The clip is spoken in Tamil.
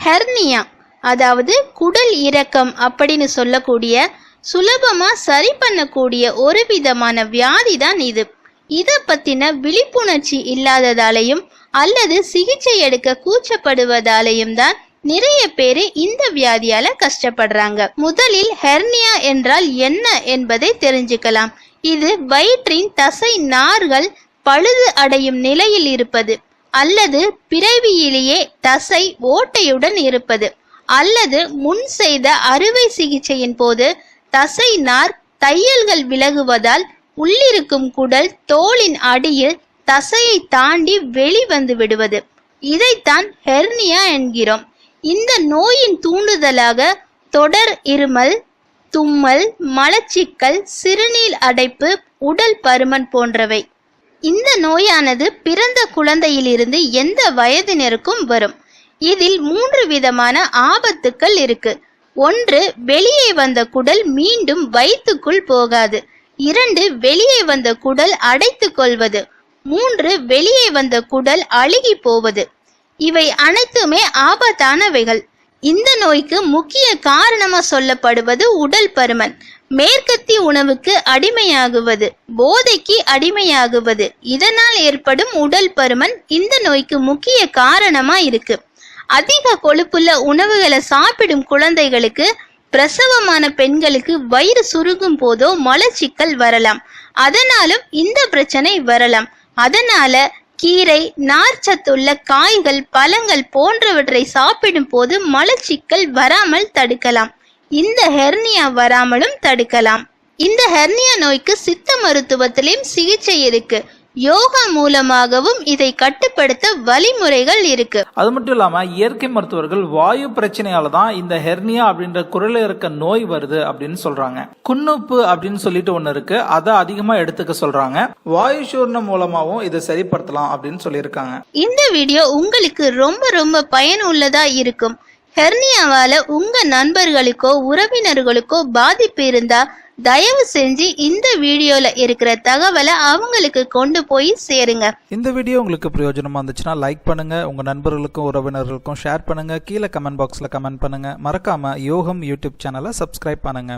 ஹெர்னியா அதாவது குடல் இறக்கம் அப்படின்னு சொல்லக்கூடிய சுலபமாக சரி பண்ணக்கூடிய ஒரு விதமான வியாதி தான் இது. இதை பற்றின விழிப்புணர்ச்சி இல்லாததாலையும் அல்லது சிகிச்சை எடுக்க கூச்சப்படுவதாலையும் தான் நிறைய பேரு இந்த வியாதியால கஷ்டப்படுறாங்க. முதலில் ஹெர்னியா என்றால் என்ன என்பதை தெரிஞ்சுக்கலாம். இது வயிற்றின் தசை நார்கள் பழுது அடையும் நிலையில் இருப்பது. அல்லது பிறவியிலேயே தசை ஓட்டையுடன் இருப்பது அல்லது முன் செய்த அறுவை சிகிச்சையின் போது தசை நார் தையல்கள் விலகுவதால் உள்ளிருக்கும் குடல் தோளின் அடியில் தசையை தாண்டி வெளிவந்து விடுவது. இதைத்தான் ஹெர்னியா என்கிறோம். இந்த நோயின் தூண்டுதலாக தொடர் இருமல் தும்மல் மலச்சிக்கல் சிறுநீர் அடைப்பு உடல் பருமன் போன்றவை. இந்த நோயானது பிறந்த குழந்தையிலிருந்து எந்த வயதினருக்கும் வரும். இதில் மூன்று விதமான ஆபத்துக்கள் இருக்கு. ஒன்று வெளியே வந்த குடல் மீண்டும் வயிற்றுக்குள் போகாது. இரண்டு வெளியே வந்த குடல் அடைத்து கொள்வது. மூன்று வெளியே வந்த குடல் அழுகி போவது. இவை அனைத்துமே ஆபத்தானவைகள். இந்த நோய்க்கு முக்கிய காரணமா சொல்லப்படுவது உடல் பருமன். மேற்கத்தி உணவுக்கு அடிமையாகுவது போதைக்கு அடிமையாகுவது. இதனால் ஏற்படும் உடல் பருமன் இந்த நோய்க்கு முக்கிய காரணமா இருக்கு. அதிக கொழுப்புள்ள உணவுகளை சாப்பிடும் குழந்தைகளுக்கு பிரசவமான பெண்களுக்கு வயிறு சுருங்கும் போதோ மலச்சிக்கல் வரலாம். அதனாலும் இந்த பிரச்சனை வரலாம். அதனால கீரை நார்ச்சத்துள்ள காய்கள் பழங்கள் போன்றவற்றை சாப்பிடும் போது மலச்சிக்கல் வராமல் தடுக்கலாம். இந்த ஹெர்னியா வராமலும் தடுக்கலாம். இந்த ஹெர்னியா நோய்க்கு சித்த மருத்துவத்திலையும் சிகிச்சை இருக்கு. யோகா மூலமாகவும் இதை கட்டுப்படுத்த வழிமுறைகள் இருக்கு. அது மட்டும் இல்லாம இயற்கை மருத்துவர்கள் வாயு பிரச்சனையால தான் இந்த ஹெர்னியா அப்படின்ற குரல்ல இருக்க நோய் வருது அப்படின்னு சொல்றாங்க. குன்னுப்பு அப்படின்னு சொல்லிட்டு ஒண்ணு இருக்கு. அதை அதிகமா எடுத்துக்க சொல்றாங்க. வாயு சூர்ணம் மூலமாவும் இதை சரிப்படுத்தலாம் அப்படின்னு சொல்லியிருக்காங்க. இந்த வீடியோ உங்களுக்கு ரொம்ப ரொம்ப பயனுள்ளதா இருக்கும். ஹெர்னியாவால உங்க நண்பர்களுக்கோ உறவினர்களுக்கோ பாதிப்பு இருந்தா தயவு செஞ்சு இந்த வீடியோல இருக்கிற தகவலை அவங்களுக்கு கொண்டு போய் சேருங்க. இந்த வீடியோ உங்களுக்கு பிரயோஜனமா இருந்துச்சுன்னா லைக் பண்ணுங்க உங்க நண்பர்களுக்கும் உறவினர்களுக்கும் ஷேர் பண்ணுங்க கீழே கமெண்ட் பாக்ஸ்ல கமெண்ட் பண்ணுங்க. மறக்காம யோகம் யூடியூப் சேனலை சப்ஸ்கிரைப் பண்ணுங்க.